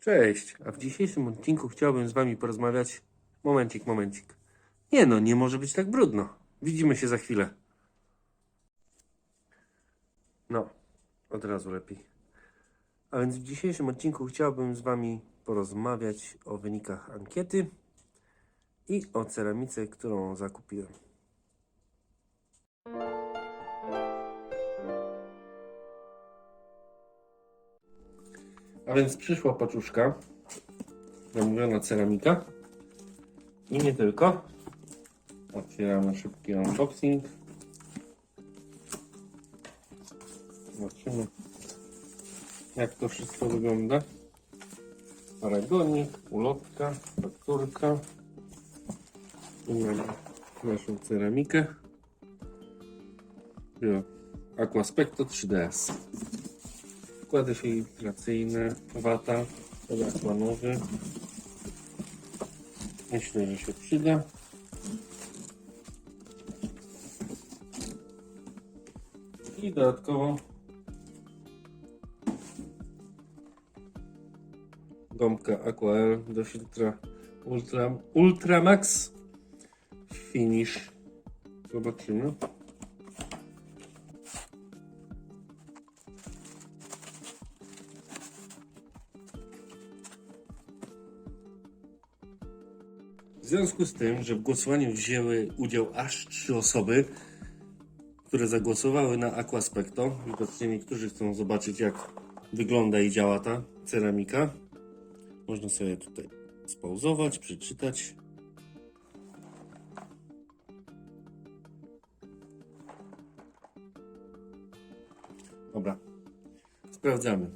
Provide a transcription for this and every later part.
Cześć, a w dzisiejszym odcinku chciałbym z Wami porozmawiać. Momencik, momencik. Nie no, nie może być tak brudno. Widzimy się za chwilę. No, od razu lepiej. A więc w dzisiejszym odcinku chciałbym z Wami porozmawiać o wynikach ankiety i o ceramice, którą zakupiłem. A więc przyszła paczuszka, zamówiona ceramika i nie tylko. Otwieramy szybki unboxing. Zobaczymy jak to wszystko wygląda. Paragonik, ulotka, fakturka. Tu mamy naszą ceramikę. Aquaspecto 3DS. Układy filtracyjne, wata, aquanowy. Myślę, że się przyda. I dodatkowo gąbka Aquael do filtra Ultra, Ultramax Finish. Zobaczymy. Związku z tym, że w głosowaniu wzięły udział aż trzy osoby, które zagłosowały na Aquaspecto, widocznie niektórzy chcą zobaczyć jak wygląda i działa ta ceramika. Można sobie tutaj spauzować, przeczytać. Dobra, sprawdzamy.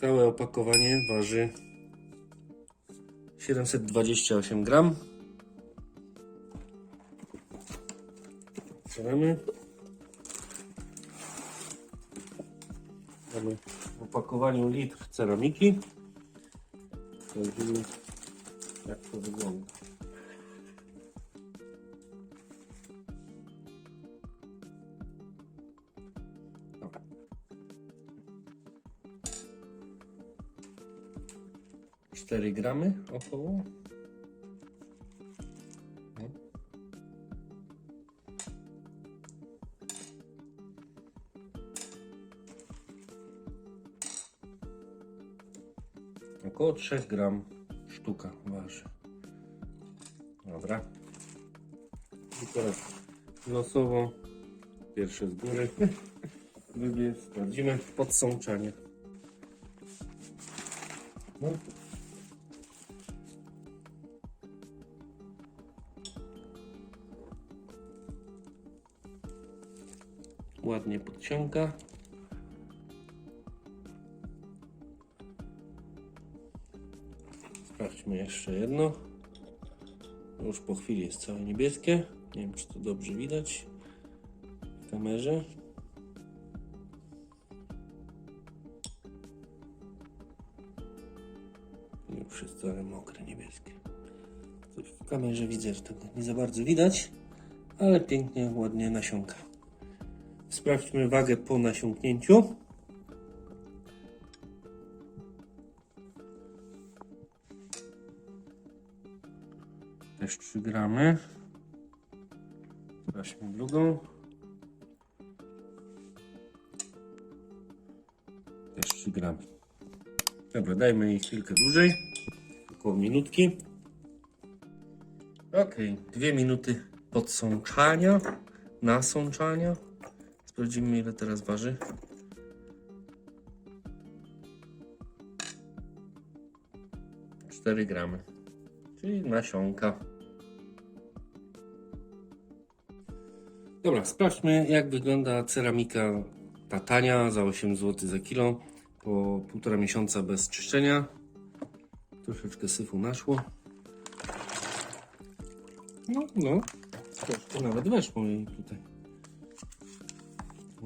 Całe opakowanie waży 728 gram. Otwieramy. Mamy w opakowaniu litr ceramiki. Sprawdzimy jak to wygląda. 4 gramy około. No. Około 3 gram sztuka waży. Dobra. I teraz losowo pierwsze z góry, drugie sprawdzimy podsączanie. No. Ładnie podciąga. Sprawdźmy jeszcze jedno. Już po chwili jest całe niebieskie. Nie wiem, czy to dobrze widać w kamerze. Już jest całe mokre, niebieskie. Coś w kamerze widzę, że tego nie za bardzo widać, ale pięknie, ładnie nasiąka. Sprawdźmy wagę po nasiąknięciu. Też 3 gramy. Sprawdźmy drugą. Też 3 gramy. Dobra, dajmy jej chwilkę dłużej. Około minutki. Ok, dwie minuty podsączania, nasączania. Sprawdzimy ile teraz waży. Cztery gramy. Czyli nasionka. Dobra, sprawdźmy jak wygląda ceramika ta tania za 8 zł za kilo. Po półtora miesiąca bez czyszczenia. Troszeczkę syfu naszło. No, no. Troszkę nawet weszło jej tutaj.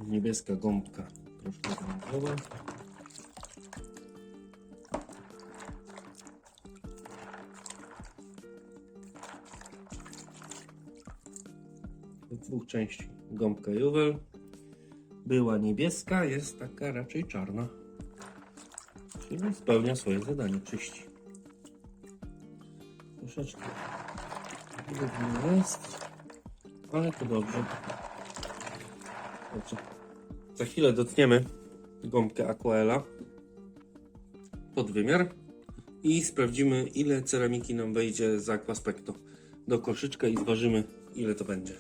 Niebieska gąbka. Troszkę gąbkowa. Z dwóch części gąbka Juwel. była niebieska, jest taka raczej czarna. Czyli spełnia swoje zadanie, czyści. Troszeczkę jest, ale to dobrze. Dobrze. Za chwilę dotkniemy gąbkę Aquaela pod wymiar i sprawdzimy ile ceramiki nam wejdzie z Aquaspecto do koszyczka i zważymy ile to będzie.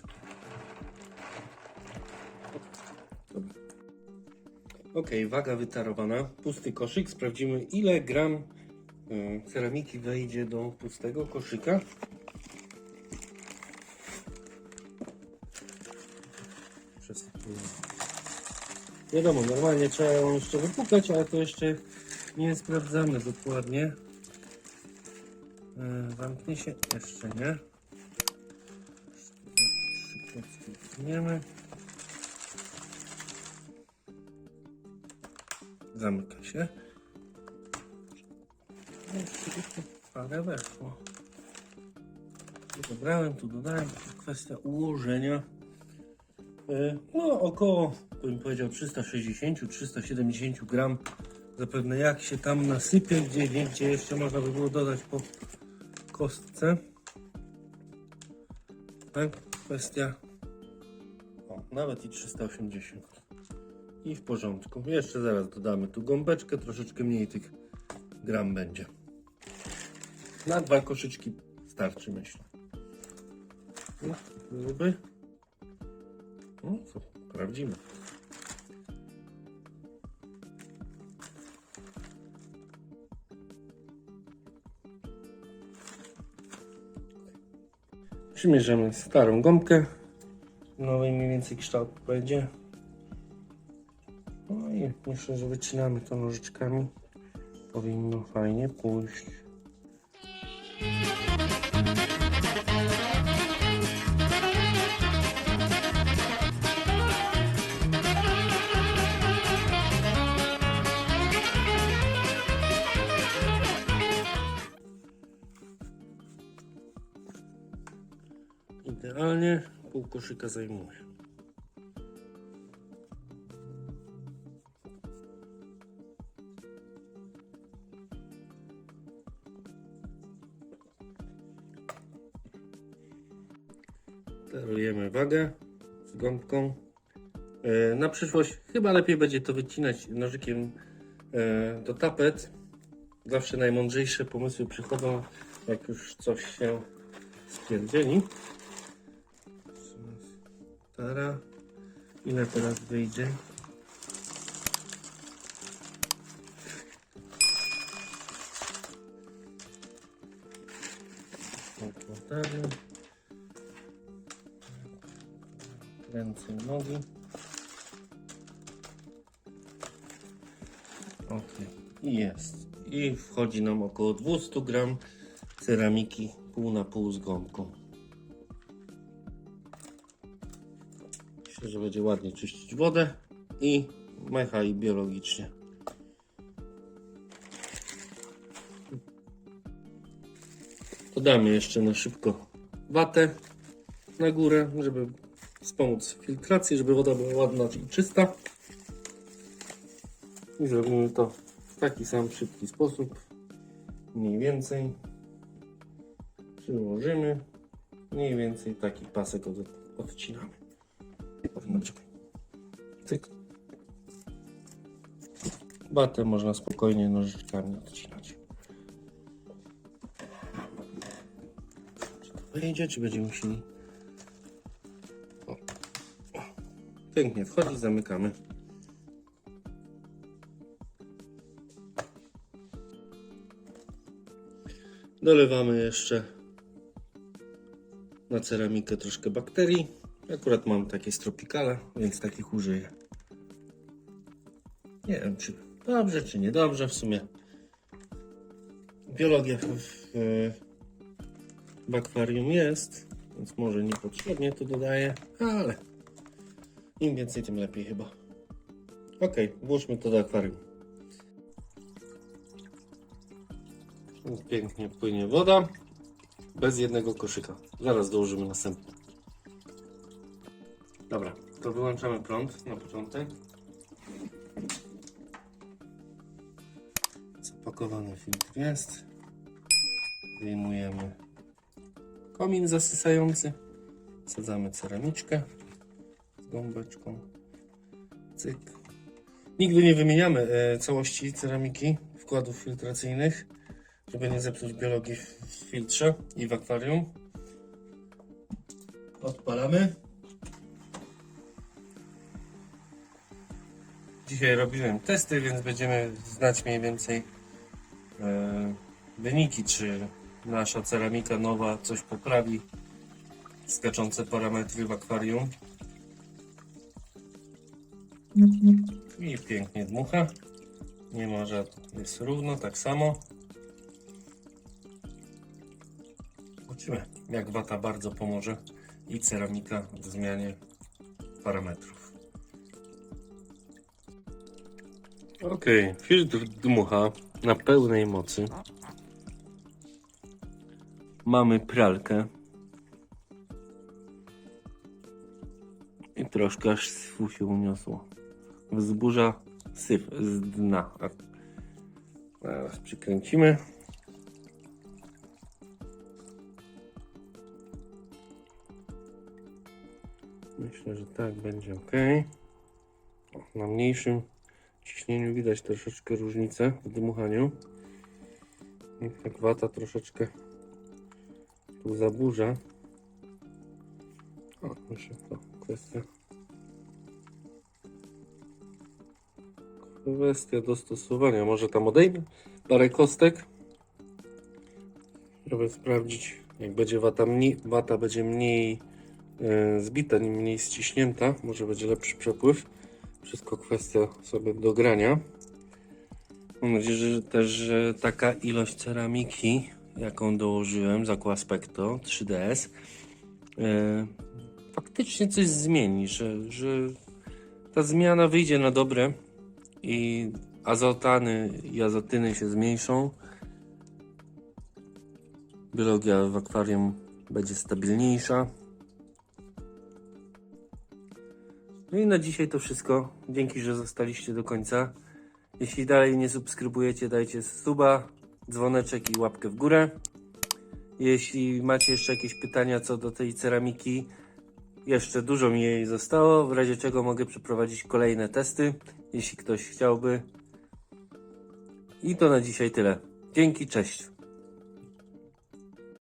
Ok, waga wytarowana, pusty koszyk. Sprawdzimy ile gram y, ceramiki wejdzie do pustego koszyka. Przesypuję. Wiadomo, normalnie trzeba ją jeszcze wypukać, ale to jeszcze nie sprawdzamy dokładnie. E, Zamknie się jeszcze nie. Szybko Tniemy. Zamyka się. Parę weszło. Tu dobrałem, tu dodałem. Kwestia ułożenia. E, No, około, bym powiedział, 360-370 gram. Zapewne jak się tam nasypie, gdzie, gdzie, jeszcze można by było dodać po kostce. Tak, kwestia. O, nawet i 380. I w porządku. Jeszcze zaraz dodamy tu gąbeczkę, troszeczkę mniej tych gram będzie. Na dwa koszyczki starczy, myślę. No. No, co, sprawdzimy. Przymierzamy starą gąbkę. Nowy mniej więcej kształt będzie. No i myślę, że wycinamy to nożyczkami. Powinno fajnie pójść. Idealnie pół koszyka zajmuje. Darujemy wagę z gąbką. E, Na przyszłość chyba lepiej będzie to wycinać nożykiem e, do tapet. Zawsze najmądrzejsze pomysły przychodzą, jak już coś się spierdzieli. Tara. Ile teraz wyjdzie? Układamy. Ręce i nogi. Ok. I jest. I wchodzi nam około 200 gram ceramiki pół na pół z gąbką. Myślę, że będzie ładnie czyścić wodę i mecha i biologicznie. Dodamy jeszcze na szybko watę na górę, żeby wspomóc filtrację, żeby woda była ładna i czysta. I zrobimy to w taki sam szybki sposób. Mniej więcej przyłożymy. Mniej więcej taki pasek od, odcinamy. Znaczy, Cyk. Batę można spokojnie nożyczkami odcinać. Czy to wyjdzie, czy będziemy musieli... O. Pięknie wchodzi, zamykamy. Dolewamy jeszcze na ceramikę troszkę bakterii. Akurat mam takie z Tropicala, więc takich użyję. Nie wiem, czy dobrze, czy niedobrze w sumie. Biologia w, w, w akwarium jest, więc może niepotrzebnie to dodaję, ale im więcej, tym lepiej chyba. Ok, włóżmy to do akwarium. Pięknie płynie woda, bez jednego koszyka. Zaraz dołożymy następny. Dobra, To wyłączamy prąd na początek. Zapakowany filtr jest. Wyjmujemy komin zasysający. Wsadzamy ceramiczkę z gąbeczką. Cyk. Nigdy nie wymieniamy e, całości ceramiki wkładów filtracyjnych, żeby nie zepsuć biologii w filtrze i w akwarium. Odpalamy. Dzisiaj robiłem testy, więc będziemy znać mniej więcej e, wyniki, czy nasza ceramika nowa coś poprawi. Skaczące parametry w akwarium. I pięknie dmucha. Nie ma żadnych, jest równo, tak samo. Zobaczymy, jak wata bardzo pomoże i ceramika w zmianie parametrów. Ok, filtr dmucha na pełnej mocy. Mamy pralkę. I troszkę aż syfu się uniosło. Wzburza syf z dna. Teraz przykręcimy. Myślę, że tak będzie ok. Na mniejszym ciśnieniu widać troszeczkę różnicę w dmuchaniu. I Tak wata troszeczkę tu zaburza. O, myślę, to kwestia. Kwestia dostosowania. Może tam odejmę parę kostek, żeby sprawdzić, jak będzie wata, mniej, wata będzie mniej e, zbita, mniej ściśnięta. Może będzie lepszy przepływ. Wszystko kwestia sobie dogrania. Mam nadzieję, że też że taka ilość ceramiki, jaką dołożyłem z Aquaspecto 3DS, e, faktycznie coś zmieni, że, że ta zmiana wyjdzie na dobre i azotany i azotyny się zmniejszą. Biologia w akwarium będzie stabilniejsza. No i na dzisiaj to wszystko. Dzięki, że zostaliście do końca. Jeśli dalej nie subskrybujecie, dajcie suba, dzwoneczek i łapkę w górę. Jeśli macie jeszcze jakieś pytania co do tej ceramiki, jeszcze dużo mi jej zostało, w razie czego mogę przeprowadzić kolejne testy, jeśli ktoś chciałby. I to na dzisiaj tyle. Dzięki, cześć.